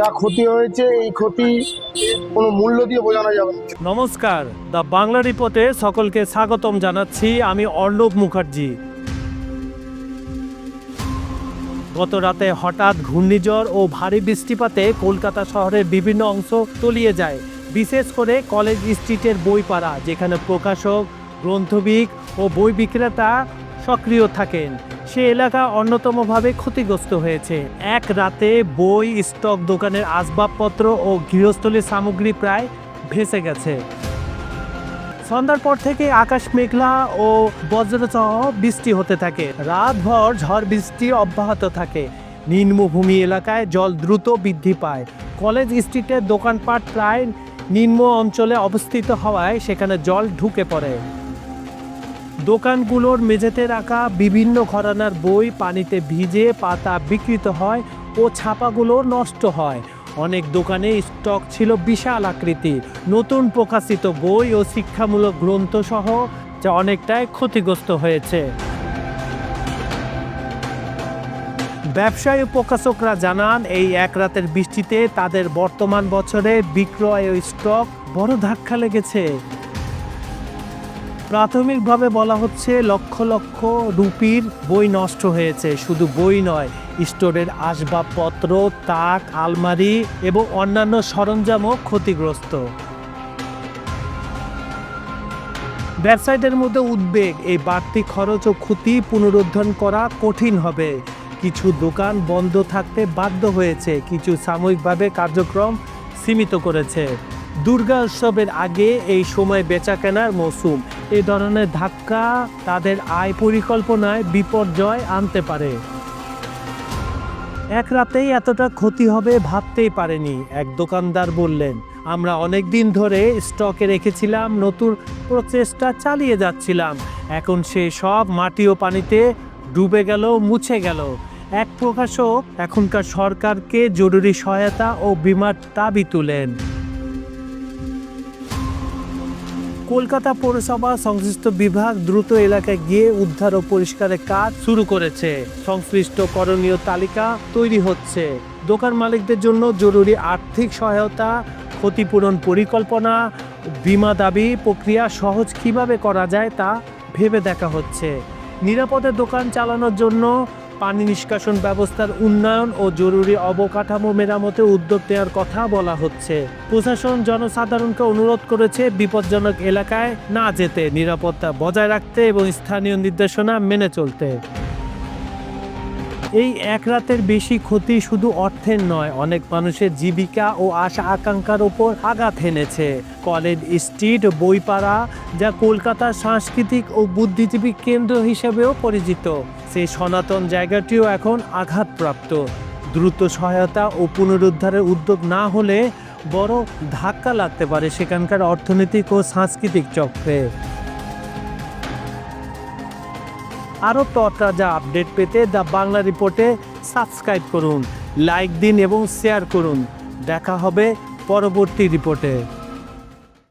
যা ক্ষতি হয়েছে, এই ক্ষতি কোনো মূল্য দিয়ে বোঝানো যাবে নমস্কার, দ্য বাংলা রিপোর্টে সকলকে স্বাগতম জানাচ্ছি আমি অর্ণব মুখার্জি। গত রাতে হঠাৎ ঘূর্ণিঝড় ও ভারী বৃষ্টিপাতে কলকাতা শহরের বিভিন্ন অংশ তলিয়ে যায়, বিশেষ করে কলেজ স্ট্রিটের বইপাড়া, যেখানে প্রকাশক গ্রন্থবিক ও বই বিক্রেতা সক্রিয় থাকেন। সে এলাকা অন্যতমভাবে ক্ষতিগ্রস্ত হয়েছে। এক রাতে বই, স্টক দোকানের আসবাবপত্র ও গৃহস্থলীর সামগ্রী প্রায় ভেসে গেছে। সন্ধ্যার পর থেকে আকাশ মেঘলা ও বজ্রসহ বৃষ্টি হতে থাকে। রাতভর ঝড় বৃষ্টি অব্যাহত থাকে। নিম্নভূমি এলাকায় জল দ্রুত বৃদ্ধি পায়। কলেজ স্ট্রিটের দোকানপাট প্রায় নিম্ন অঞ্চলে অবস্থিত হওয়ায় সেখানে জল ঢুকে পড়ে। দোকানগুলোর মেঝেতে রাখা বিভিন্ন ঘরানার বই পানিতে ভিজে পাতা বিকৃত হয় ও ছাপাগুলো নষ্ট হয়। অনেক দোকানে স্টক ছিল বিশাল আকৃতি নতুন প্রকাশিত বই ও শিক্ষামূলক গ্রন্থ সহ যা অনেকটাই ক্ষতিগ্রস্ত হয়েছে। ব্যবসায়ী প্রকাশকরা জানান, এই এক রাতের বৃষ্টিতে তাদের বর্তমান বছরে বিক্রয় ও স্টক বড় ধাক্কা লেগেছে। প্রাথমিকভাবে বলা হচ্ছে লক্ষ লক্ষ রুপির বই নষ্ট হয়েছে। শুধু বই নয়, স্টোরের আসবাবপত্র, তাক, আলমারি এবং অন্যান্য সরঞ্জামও ক্ষতিগ্রস্ত। ব্যবসায়ীদের মধ্যে উদ্বেগ, এই বাড়তি খরচ ও ক্ষতি পুনরুদ্ধার করা কঠিন হবে। কিছু দোকান বন্ধ থাকতে বাধ্য হয়েছে, কিছু সাময়িকভাবে কার্যক্রম সীমিত করেছে। দুর্গা উৎসবের আগে এই সময় বেচাকেনার মৌসুম এই ধরনের ধাক্কা তাদের আয় পরিকল্পনায় বিপর্যয় আনতে পারে। এক রাতেই এতটা ক্ষতি হবে ভাবতেই পারেনি, এক দোকানদার বললেন। আমরা অনেক দিন ধরে স্টকে রেখেছিলাম, নতুন প্রচেষ্টা চালিয়ে যাচ্ছিলাম। এখন সে সব মাটি ও পানিতে ডুবে গেল, মুছে গেল। এক প্রকাশক এখনকার সরকারকে জরুরি সহায়তা ও বিমার দাবি তুলেন। কলকাতা পৌরসভা সংশ্লিষ্ট বিভাগ দ্রুত এলাকায় গিয়ে উদ্ধার ও পরিষ্কারের কাজ শুরু করেছে। সংশ্লিষ্ট করণীয় তালিকা তৈরি হচ্ছে। দোকান মালিকদের জন্য জরুরি আর্থিক সহায়তা, ক্ষতিপূরণ পরিকল্পনা, বিমা দাবি প্রক্রিয়া সহজ কীভাবে করা যায় তা ভেবে দেখা হচ্ছে। নিরাপদে দোকান চালানোর জন্য পানি নিষ্কাশন ব্যবস্থার উন্নয়ন ও জরুরি অবকাঠামো মেরামতে উদ্যোগ নেওয়ার কথা বলা হচ্ছে। প্রশাসন জনসাধারণকে অনুরোধ করেছে বিপজ্জনক এলাকায় না যেতে, নিরাপত্তা বজায় রাখতে এবং স্থানীয় নির্দেশনা মেনে চলতে। এই এক রাতের বেশি ক্ষতি শুধু অর্থের নয়, অনেক মানুষের জীবিকা ও আশা আকাঙ্ক্ষার ওপর আঘাত হেনেছে। কলেজ স্ট্রিট, বইপাড়া, যা কলকাতার সাংস্কৃতিক ও বুদ্ধিজীবী কেন্দ্র হিসেবেও পরিচিত। সেই সনাতন জায়গাটিও এখন আঘাতপ্রাপ্ত। দ্রুত সহায়তা ও পুনরুদ্ধারের উদ্যোগ না হলে বড় ধাক্কা লাগতে পারে সেখানকার অর্থনৈতিক ও সাংস্কৃতিক চক্রে। আরও তরতাজা আপডেট পেতে দ্য বাংলা রিপোর্টে সাবস্ক্রাইব করুন, লাইক দিন এবং শেয়ার করুন। দেখা হবে পরবর্তী রিপোর্টে।